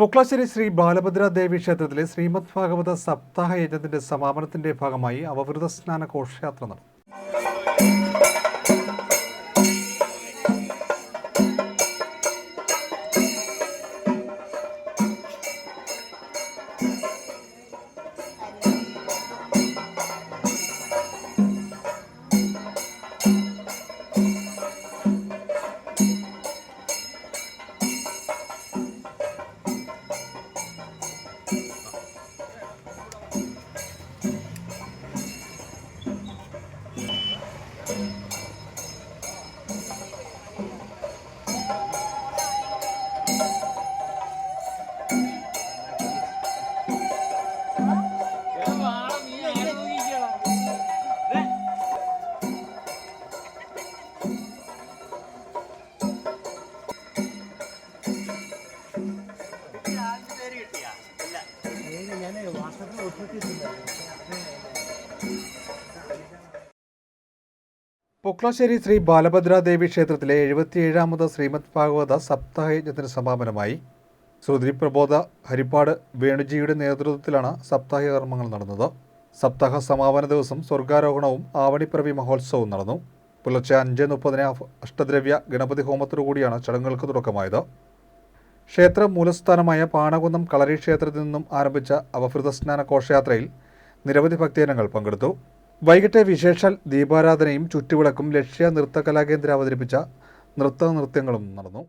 പൊക്ലാശ്ശേരി ശ്രീ ബാലഭദ്ര ദേവി ക്ഷേത്രത്തിലെ ശ്രീമദ് ഭാഗവത സപ്താഹ യജ്ഞത്തിന്റെ സമാപനത്തിന്റെ ഭാഗമായി അവവൃത സ്നാന ഘോഷയാത്ര നടന്നു. പൊക്ലാശ്ശേരി ശ്രീ ബാലഭദ്രാദേവി ക്ഷേത്രത്തിലെ എഴുപത്തിയേഴാമത് ശ്രീമദ് ഭാഗവത സപ്താഹയജ്ഞത്തിന് സമാപനമായി ശ്രുതി പ്രബോധ ഹരിപ്പാട് വേണുജിയുടെ നേതൃത്വത്തിലാണ് സപ്താഹ കർമ്മങ്ങൾ നടന്നത്. സപ്താഹ സമാപന ദിവസം സ്വർഗാരോഹണവും ആവണിപ്പിറവി മഹോത്സവവും നടന്നു. പുലർച്ചെ അഞ്ച് മുപ്പതിന് അഷ്ടദ്രവ്യ ഗണപതി ഹോമത്തോടുകൂടിയാണ് ചടങ്ങുകൾക്ക് തുടക്കമായത്. ക്ഷേത്ര മൂലസ്ഥാനമായ പാണകുന്നം കളരി ക്ഷേത്രത്തിൽ നിന്നും ആരംഭിച്ച അവഭൃത സ്നാന ഘോഷയാത്രയിൽ നിരവധി ഭക്തജനങ്ങൾ പങ്കെടുത്തു. വൈകിട്ട് വിശേഷാൽ ദീപാരാധനയും ചുറ്റുവിളക്കും ലക്ഷ്യ നൃത്ത കലാകേന്ദ്രം അവതരിപ്പിച്ച നൃത്ത നൃത്യങ്ങളും നടന്നു.